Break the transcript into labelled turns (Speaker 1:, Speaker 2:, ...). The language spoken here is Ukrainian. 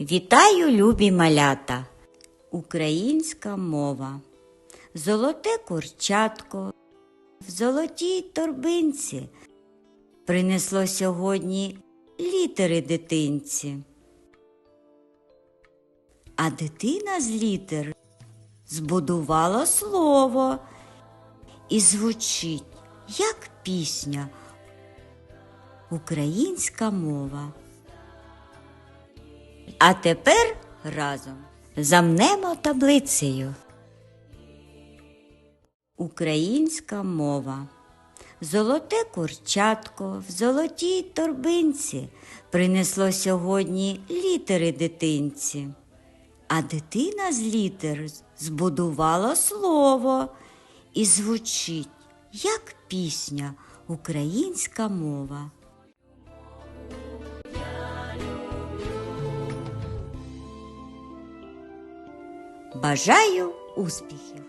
Speaker 1: Вітаю, любі малята! Українська мова. Золоте курчатко в золотій торбинці принесло сьогодні літери дитинці. А дитина з літер збудувала слово і звучить, як пісня. Українська мова. А тепер разом замнемо таблицею. Українська мова. Золоте курчатко в золотій торбинці принесло сьогодні літери дитинці. А дитина з літер збудувала слово і звучить, як пісня, українська мова. Бажаю успіхів!